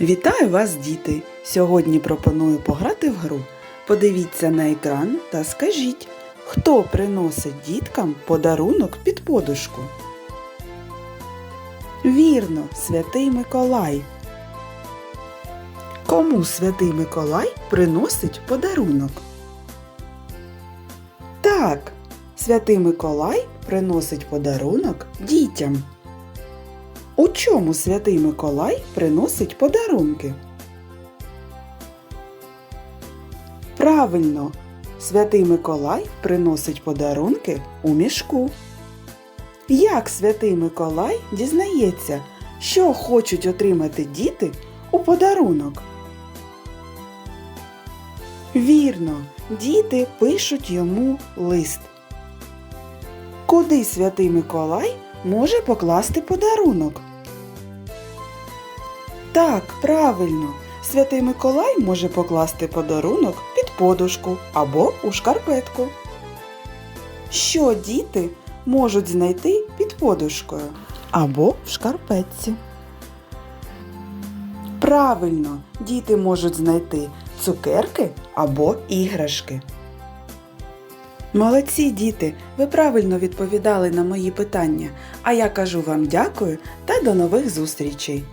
Вітаю вас, діти! Сьогодні пропоную пограти в гру. Подивіться на екран та скажіть, хто приносить діткам подарунок під подушку? Вірно, святий Миколай. Кому святий Миколай приносить подарунок? Так, святий Миколай приносить подарунок дітям. У чому святий Миколай приносить подарунки? Правильно, святий Миколай приносить подарунки у мішку. Як святий Миколай дізнається, що хочуть отримати діти у подарунок? Вірно, діти пишуть йому лист. Куди святий Миколай може покласти подарунок? Так, правильно. Святий Миколай може покласти подарунок під подушку або у шкарпетку. Що діти можуть знайти під подушкою або в шкарпетці? Правильно, діти можуть знайти цукерки або іграшки. Молодці діти, ви правильно відповідали на мої питання, а я кажу вам дякую та до нових зустрічей!